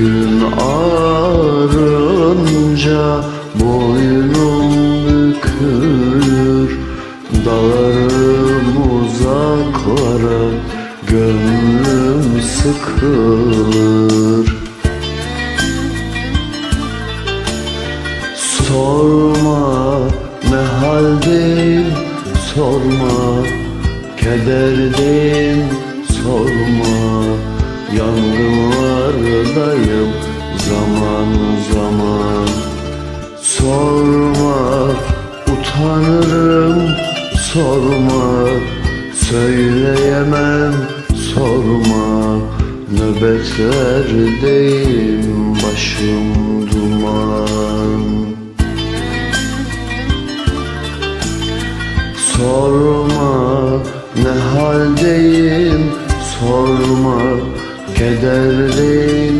gün ağrınca boynum bükülür Dalarım uzaklara gönlüm sıkılır. Sorma ne haldeyim sorma kederdeyim Yangınlardayım zaman zaman. Sorma utanırım sorma. Söyleyemem sorma. Nöbetlerdeyim başım duman. Sorma ne haldeyim? Sorma Kederdeyim sorma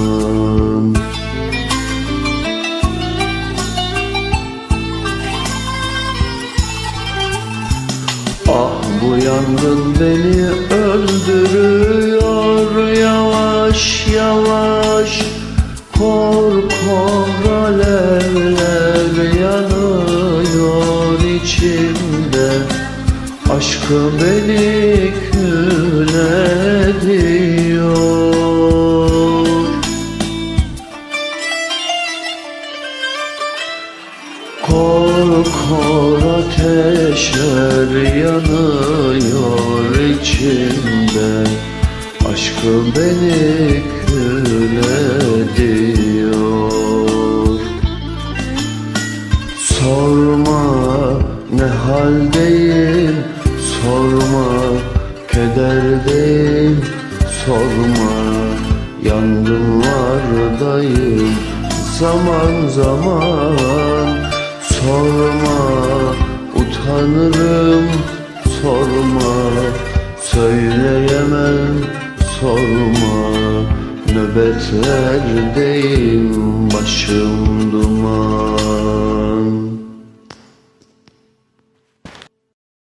yangın beni öldürüyor. Yavaş yavaş. Kor kor alevler yanıyor içimde. Aşkı beni kül ediyor ateşler yanıyor içimde. Aşkı beni kül ediyor Sorma ne haldeyim sorma Kederdeyim sorma Yangınlardayım zaman zaman. Sorma utanırım sorma Söyleyemem sorma. Nöbetlerdeyim başım